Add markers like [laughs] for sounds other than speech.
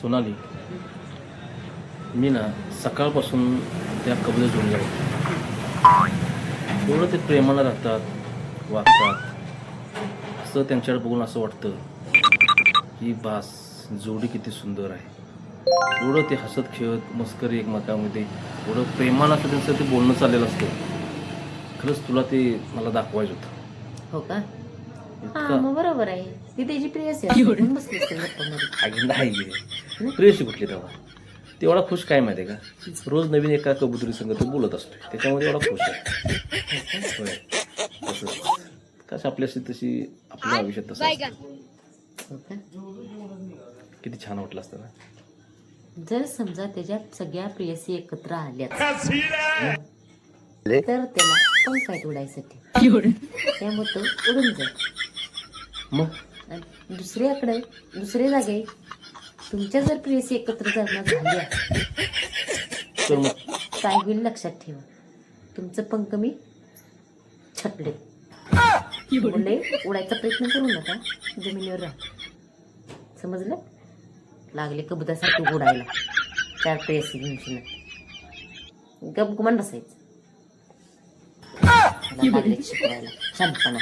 सोनाली मी ना सकाळपासून त्या कबूल्या जोडून जाऊ एवढं ते प्रेमानं राहतात वागतात. असं त्यांच्याकडे बघून असं वाटतं की बास जोडी किती सुंदर आहे. एवढं ते हसत खेळत मस्करी एकमेकामध्ये एवढं प्रेमानं असं त्यांचं ते बोलणं चाललेलं असतं. खरंच तुला ते मला दाखवायचं होतं. हो का? बरोबर आहे. ती त्याची प्रियसी आहे म्हणून बसली असेल नाही प्रेयशी कुठली तेव्हा? तेवढा खुश काय माहिती आहे का? रोज नवीन एका कबुतरी संग तो बोलत असतो त्याच्यामध्ये एवढा खुश आहे. होय. तसंच. कसं आपल्याशी तशी आपल्या आयुष्यात तसं असतं. किती छान वाटलं असतं ना? जर समजा त्याच्या सगळ्या प्रियसी एकत्र आल्या तर त्याला पंख आहेत उडायसाठी? त्यामुळे तो उडून जाईल. मग? आणि दुसऱ्याकडे दुसऱ्या जागे तुमच्या जर प्रियसी एकत्र जन्म झाल्या तर मग? काय होईल लक्षात ठेवा. तुमचं पंख मी छपले. बोलले उडायचा प्रयत्न करू नका. जमिनीवर राहा. समजलं? लागले कबुतासारखं उडायला. चार प्रेयसी घेऊन गप गुमान बसायचं. [laughs] लागले शिकवायला शांतपणा